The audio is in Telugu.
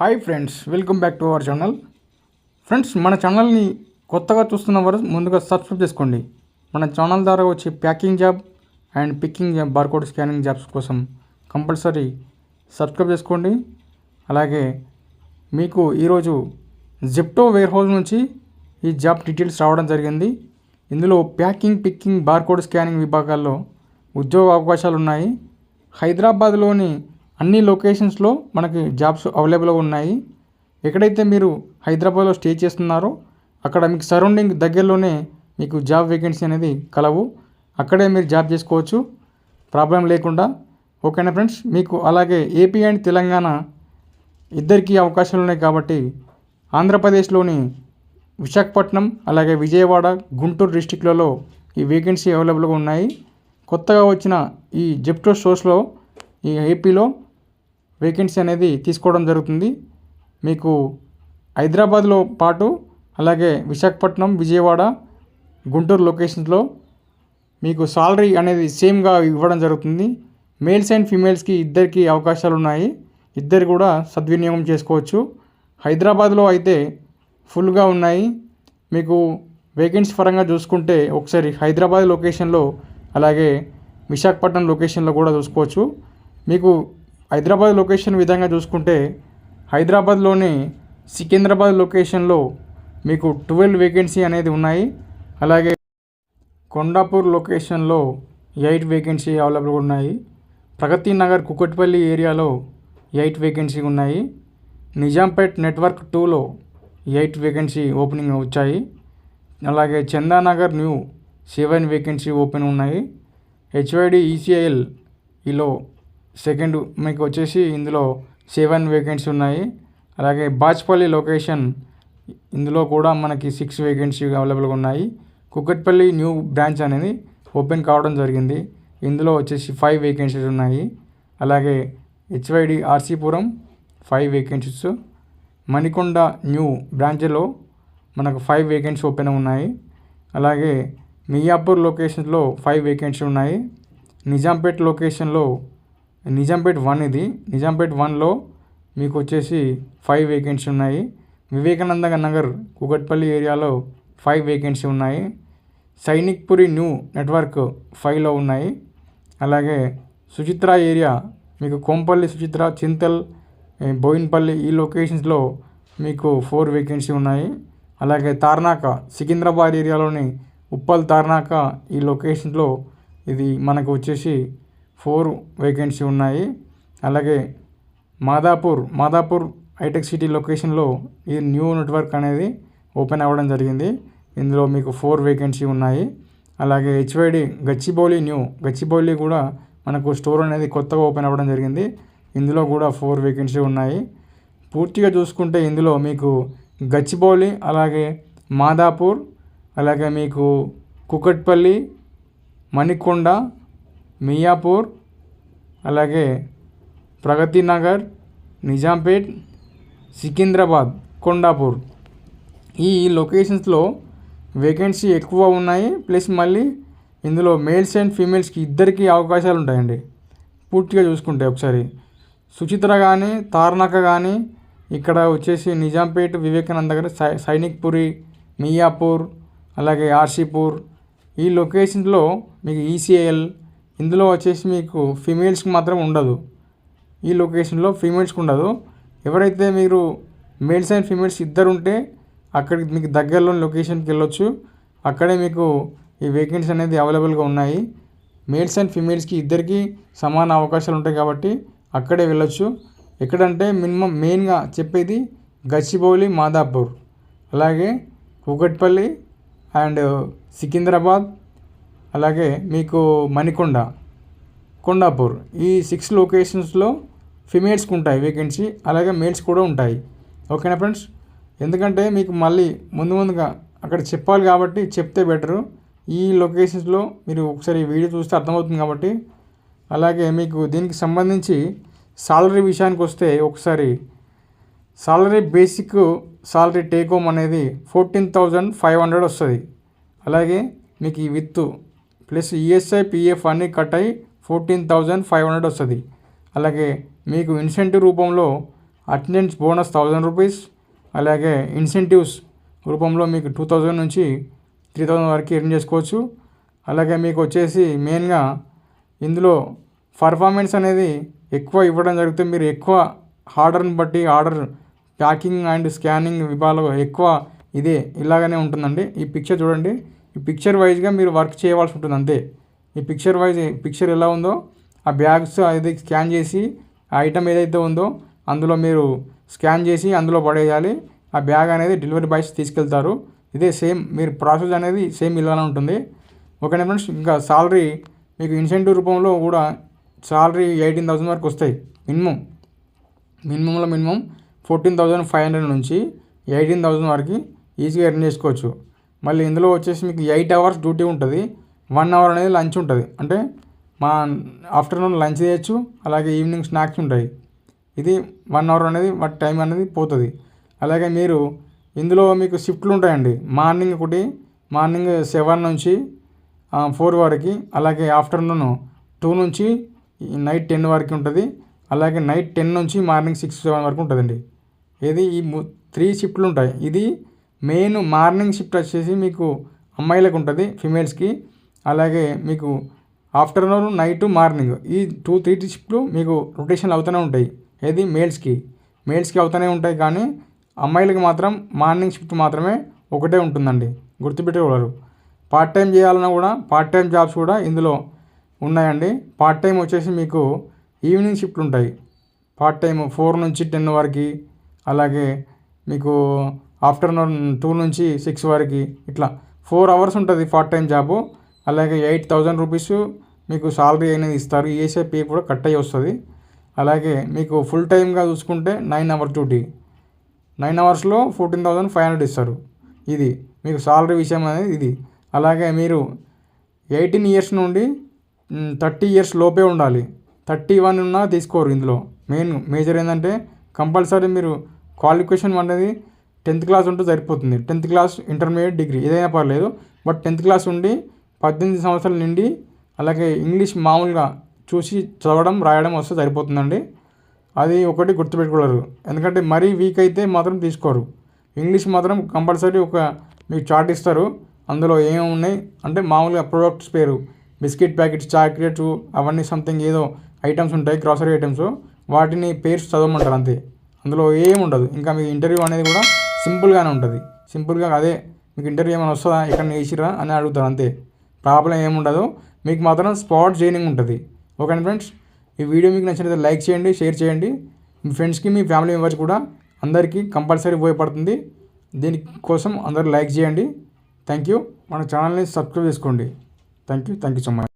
Hi friends welcome back to our channel friends మన ఛానల్ని కొత్తగా చూస్తున్న వారు ముందుగా సబ్స్క్రైబ్ చేసుకోండి. మన ఛానల్ ద్వారా వచ్చే packing job and picking job barcode scanning jobs కోసం కంపల్సరీ సబ్స్క్రైబ్ చేసుకోండి. అలాగే మీకు ఈరోజు జెప్టో వేర్ హౌస్ నుంచి ఈ జాబ్ డీటెయిల్స్ రావడం జరిగింది. ఇందులో ప్యాకింగ్ పికింగ్ బార్కోడ్ స్కానింగ్ విభాగాల్లో ఉద్యోగ అవకాశాలు ఉన్నాయి. హైదరాబాద్లోని అన్ని లొకేషన్స్లో మనకి జాబ్స్ అవైలబుల్గా ఉన్నాయి. ఎక్కడైతే మీరు హైదరాబాద్లో స్టే చేస్తున్నారో అక్కడ మీకు సరౌండింగ్ దగ్గరలోనే మీకు జాబ్ వేకెన్సీ అనేది కలవు. అక్కడే మీరు జాబ్ చేసుకోవచ్చు. ప్రాబ్లం లేకుండా. ఓకేనా ఫ్రెండ్స్? మీకు అలాగే ఏపీ అండ్ తెలంగాణ ఇద్దరికీ అవకాశాలు ఉన్నాయి కాబట్టి ఆంధ్రప్రదేశ్లోని విశాఖపట్నం అలాగే విజయవాడ గుంటూరు డిస్టిక్లలో ఈ వేకెన్సీ అవైలబుల్గా ఉన్నాయి. కొత్తగా వచ్చిన ఈ జెప్టో షోస్లో ఈ ఏపీలో వేకెన్సీ అనేది తీసుకోవడం జరుగుతుంది. మీకు హైదరాబాద్లో పాటు అలాగే విశాఖపట్నం విజయవాడ గుంటూరు లొకేషన్స్లో మీకు సాలరీ అనేది సేమ్గా ఇవ్వడం జరుగుతుంది. మేల్స్ అండ్ ఫీమేల్స్కి ఇద్దరికి అవకాశాలు ఉన్నాయి. ఇద్దరు కూడా సద్వినియోగం చేసుకోవచ్చు. హైదరాబాద్లో అయితే ఫుల్గా ఉన్నాయి. మీకు వేకెన్సీ పరంగా చూసుకుంటే ఒకసారి హైదరాబాద్ లొకేషన్లో అలాగే విశాఖపట్నం లొకేషన్లో కూడా చూసుకోవచ్చు. మీకు హైదరాబాద్ లొకేషన్ విధంగా చూసుకుంటే హైదరాబాద్లోని సికింద్రాబాద్ లొకేషన్లో మీకు ట్వెల్వ్ వేకెన్సీ అనేది ఉన్నాయి. అలాగే కొండాపూర్ లొకేషన్లో ఎయిట్ వేకెన్సీ అవైలబుల్గా ఉన్నాయి. ప్రగతి నగర్ కుకట్పల్లి ఏరియాలో ఎయిట్ వేకెన్సీ ఉన్నాయి. నిజాంపేట్ నెట్వర్క్ టూలో ఎయిట్ వేకెన్సీ ఓపెనింగ్ వచ్చాయి. అలాగే Chandanagar new seven vacancy open ఉన్నాయి. హెచ్వైడి ఈసీఐఎల్ ఈలో సెకండ్ మీకు వచ్చేసి ఇందులో సెవెన్ వేకెన్సీ ఉన్నాయి. అలాగే బాచ్పల్లి లొకేషన్ ఇందులో కూడా మనకి సిక్స్ వేకెన్సీ అవైలబుల్గా ఉన్నాయి. కుక్కట్పల్లి న్యూ బ్రాంచ్ అనేది ఓపెన్ కావడం జరిగింది. ఇందులో వచ్చేసి ఫైవ్ వేకెన్సీస్ ఉన్నాయి. అలాగే HYD RC Puram five vacancies Manikonda new బ్రాంచ్లో మనకు ఫైవ్ వేకెన్సీ ఓపెన్ ఉన్నాయి. అలాగే మియాపూర్ లొకేషన్లో ఫైవ్ వేకెన్సీ ఉన్నాయి. నిజాంపేట్ లొకేషన్లో నిజాంపేట్ వన్ ఇది. నిజాంపేట్ వన్లో మీకు వచ్చేసి ఫైవ్ వేకెన్సీ ఉన్నాయి. వివేకానంద నగర్ కూకట్పల్లి ఏరియాలో ఫైవ్ వేకెన్సీ ఉన్నాయి. సైనిక్పురి న్యూ నెట్వర్క్ ఫైవ్లో ఉన్నాయి. అలాగే సుచిత్ర ఏరియా మీకు కోంపల్లి సుచిత్ర చింతల్ బోయిన్పల్లి ఈ లొకేషన్స్లో మీకు ఫోర్ వేకెన్సీ ఉన్నాయి. అలాగే తార్నాక సికింద్రాబాద్ ఏరియాలోని ఉప్పల్ తార్నాక ఈ లొకేషన్లో ఇది మనకు వచ్చేసి ఫోర్ వేకెన్సీ ఉన్నాయి. అలాగే మాదాపూర్ మాదాపూర్ హైటెక్ సిటీ లొకేషన్లో ఈ న్యూ నెట్వర్క్ అనేది ఓపెన్ అవ్వడం జరిగింది. ఇందులో మీకు ఫోర్ వేకెన్సీ ఉన్నాయి. అలాగే హెచ్వైడి గచ్చిబౌలి న్యూ గచ్చిబౌలి కూడా మనకు స్టోర్ అనేది కొత్తగా ఓపెన్ అవ్వడం జరిగింది. ఇందులో కూడా ఫోర్ వేకెన్సీ ఉన్నాయి. పూర్తిగా చూసుకుంటే ఇందులో మీకు గచ్చిబౌలి అలాగే మాదాపూర్ అలాగే మీకు కుకట్పల్లి మణికొండ మియాపూర్ అలాగే ప్రగతి నగర్ నిజాంపేట్ సికింద్రాబాద్ కొండాపూర్. ఈ లొకేషన్స్లో వేకెన్సీ ఎక్కువ ఉన్నాయి. ప్లస్ మళ్ళీ ఇందులో మేల్స్ అండ్ ఫీమేల్స్కి ఇద్దరికి అవకాశాలు ఉంటాయండి పూర్తిగా చూసుకుంటే ఒకసారి. సుచిత్ర కానీ తార్నాక కానీ ఇక్కడ వచ్చేసి నిజాంపేట్ వివేకానంద దగ్గర సై సైనిక్పురి మియాపూర్ అలాగే ఆర్సీపూర్. ఈ లొకేషన్స్లో మీకు ఈసీఎల్ ఇందులో వచ్చేసి మీకు ఫీమేల్స్కి మాత్రం ఉండదు. ఈ లొకేషన్లో ఫీమేల్స్కి ఉండదు. ఎవరైతే మీరు మేల్స్ అండ్ ఫీమేల్స్ ఇద్దరు ఉంటే అక్కడికి మీకు దగ్గరలోని లొకేషన్కి వెళ్ళొచ్చు. అక్కడే మీకు ఈ వేకెన్సీ అనేది అవైలబుల్గా ఉన్నాయి. మేల్స్ అండ్ ఫీమేల్స్కి ఇద్దరికి సమాన అవకాశాలు ఉంటాయి కాబట్టి అక్కడే వెళ్ళొచ్చు. ఎక్కడంటే మినిమం మెయిన్గా చెప్పేది గచ్చిబౌలి మాదాపూర్. అలాగే కూకట్పల్లి అండ్ సికింద్రాబాద్ అలాగే మీకు మణికొండ కొండాపూర్ ఈ సిక్స్ లొకేషన్స్లో ఫిమేల్స్కి ఉంటాయి వేకెన్సీ అలాగే మేల్స్ కూడా ఉంటాయి. ఓకేనా ఫ్రెండ్స్ ఎందుకంటే మీకు మళ్ళీ ముందు ముందుగా అక్కడ చెప్పాలి కాబట్టి చెప్తే బెటరు ఈ లొకేషన్స్లో మీరు ఒకసారి వీడియో చూస్తే అర్థమవుతుంది కాబట్టి. అలాగే మీకు దీనికి సంబంధించి సాలరీ విషయానికి వస్తే ఒకసారి salary basic salary take home అనేది ఫోర్టీన్ థౌజండ్ ఫైవ్ హండ్రెడ్ వస్తుంది. అలాగే మీకు ఈ విత్ ప్లస్ ఈఎస్ఐ పిఎఫ్ అన్నీ కట్ అయి ఫోర్టీన్ థౌజండ్ ఫైవ్ హండ్రెడ్ వస్తుంది. అలాగే మీకు ఇన్సెంటివ్ రూపంలో అటెండెన్స్ బోనస్ థౌజండ్ రూపీస్ అలాగే ఇన్సెంటివ్స్ రూపంలో మీకు టూ థౌజండ్ నుంచి త్రీ థౌజండ్ వరకు ఎర్న్ చేసుకోవచ్చు. అలాగే మీకు వచ్చేసి మెయిన్గా ఇందులో పర్ఫార్మెన్స్ అనేది ఎక్కువ ఇవ్వడం జరుగుతుంది మీరు ఎక్కువ ఆర్డర్ని బట్టి ఆర్డర్ ప్యాకింగ్ అండ్ స్కానింగ్ విభాగంలో ఎక్కువ ఇదే ఇలాగనే ఉంటుందండి. ఈ పిక్చర్ చూడండి. ఈ పిక్చర్ వైజ్గా మీరు వర్క్ చేయవలసి ఉంటుంది అంతే. ఈ పిక్చర్ వైజ్ పిక్చర్ ఎలా ఉందో ఆ బ్యాగ్స్ అది స్కాన్ చేసి ఆ ఐటమ్ ఏదైతే ఉందో అందులో మీరు స్కాన్ చేసి అందులో పడేయాలి. ఆ బ్యాగ్ అనేది డెలివరీ బాయ్స్ తీసుకెళ్తారు. ఇదే సేమ్ మీరు ప్రాసెస్ అనేది సేమ్ ఇలానే ఉంటుంది. ఓకేనా ఫ్రెండ్స్ ఇంకా సాలరీ మీకు ఇన్సెంటివ్ రూపంలో కూడా సాలరీ ఎయిటీన్ థౌసండ్ వరకు వస్తాయి. Minimum మినిమంలో minimum fourteen thousand five hundred నుంచి ఎయిటీన్ థౌజండ్ వరకు ఈజీగా ఎర్న్ చేసుకోవచ్చు. మళ్ళీ ఇందులో వచ్చేసి మీకు ఎయిట్ అవర్స్ డ్యూటీ ఉంటుంది. వన్ అవర్ అనేది లంచ్ ఉంటుంది. అంటే మా ఆఫ్టర్నూన్ లంచ్ చేయొచ్చు అలాగే ఈవినింగ్ స్నాక్స్ ఉంటాయి. ఇది వన్ అవర్ అనేది వాటి టైం అనేది పోతుంది. అలాగే మీరు ఇందులో మీకు షిఫ్ట్లు ఉంటాయండి. మార్నింగ్ ఒకటి మార్నింగ్ సెవెన్ నుంచి ఫోర్ వరకు అలాగే ఆఫ్టర్నూన్ టూ నుంచి నైట్ టెన్ వరకు ఉంటుంది. అలాగే నైట్ టెన్ నుంచి మార్నింగ్ సిక్స్ సెవెన్ వరకు ఉంటుందండి. ఇది ఈ త్రీ షిఫ్ట్లు ఉంటాయి. ఇది మెయిన్ మార్నింగ్ షిఫ్ట్ వచ్చేసి మీకు అమ్మాయిలకు ఉంటుంది ఫిమేల్స్కి. అలాగే మీకు ఆఫ్టర్నూన్ నైట్ మార్నింగ్. ఈ టూ త్రీ షిఫ్ట్లు మీకు రొటేషన్ అవుతూనే ఉంటాయి. ఏది? మేల్స్కి మేల్స్కి అవుతూనే ఉంటాయి కానీ అమ్మాయిలకి మాత్రం మార్నింగ్ షిఫ్ట్ మాత్రమే ఒకటే ఉంటుందండి. గుర్తుపెట్టుకోగలరు. పార్ట్ టైం చేయాలన్నా కూడా పార్ట్ టైం జాబ్స్ కూడా ఇందులో ఉన్నాయండి. పార్ట్ టైం వచ్చేసి మీకు ఈవినింగ్ షిఫ్ట్లు ఉంటాయి. పార్ట్ టైం ఫోర్ నుంచి టెన్ వరకు. అలాగే మీకు ఆఫ్టర్నూన్ టూ నుంచి సిక్స్ వరకు ఇట్లా ఫోర్ అవర్స్ ఉంటుంది పార్ట్ టైం జాబు. అలాగే ఎయిట్ థౌజండ్ రూపీస్ మీకు సాలరీ అనేది ఇస్తారు. ఈఎస్ఐ పే కూడా కట్ అయ్యి వస్తుంది. అలాగే మీకు ఫుల్ టైమ్గా చూసుకుంటే నైన్ అవర్స్ డ్యూటీ. నైన్ అవర్స్లో ఫోర్టీన్ థౌజండ్ ఫైవ్ హండ్రెడ్ ఇస్తారు. ఇది మీకు సాలరీ విషయం అనేది ఇది. అలాగే మీరు ఎయిటీన్ ఇయర్స్ నుండి థర్టీ ఇయర్స్ లోపే ఉండాలి. థర్టీ వన్ ఉన్నా తీసుకోరు ఇందులో. మెయిన్ మేజర్ ఏంటంటే కంపల్సరీ మీరు క్వాలిఫికేషన్ అనేది టెన్త్ క్లాస్ ఉంటే సరిపోతుంది. టెన్త్ క్లాస్ ఇంటర్మీడియట్ డిగ్రీ ఏదైనా పర్లేదు బట్ టెన్త్ క్లాస్ ఉండి పద్దెనిమిది సంవత్సరాల నుండి అలాగే ఇంగ్లీష్ మామూలుగా చూసి చదవడం రాయడం వస్తే సరిపోతుందండి. అది ఒకటి గుర్తుపెట్టుకోలేరు. ఎందుకంటే మరీ వీక్ అయితే మాత్రం తీసుకోరు. ఇంగ్లీష్ మాత్రం కంపల్సరీ ఒక మీకు చార్ట్ ఇస్తారు. అందులో ఏమేమి ఉన్నాయి అంటే మామూలుగా ప్రొడక్ట్స్ పేరు బిస్కెట్ ప్యాకెట్స్ చాక్లెట్స్ అవన్నీ సంథింగ్ ఏదో ఐటమ్స్ ఉంటాయి గ్రాసరీ ఐటమ్స్. వాటిని పేర్స్ చదవమంటారు అంతే. అందులో ఏమి ఉండదు. ఇంకా మీ ఇంటర్వ్యూ అనేది కూడా సింపుల్గానే ఉంటుంది. సింపుల్గా అదే మీకు ఇంటర్వ్యూ ఏమైనా వస్తుందా? ఎక్కడ వేసిరా అని అడుగుతారు అంతే. ప్రాబ్లం ఏముండదు. మీకు మాత్రం స్పాట్ జైనింగ్ ఉంటుంది. Okay friends? ఈ వీడియో మీకు నచ్చినట్లయితే లైక్ చేయండి షేర్ చేయండి. మీ ఫ్రెండ్స్కి మీ ఫ్యామిలీ మెంబర్స్ కూడా అందరికీ కంపల్సరీ ఉపయోగపడుతుంది. దీనికోసం అందరూ లైక్ చేయండి. Thank you. మన ఛానల్ని సబ్స్క్రైబ్ చేసుకోండి. Thank you. Thank you so much.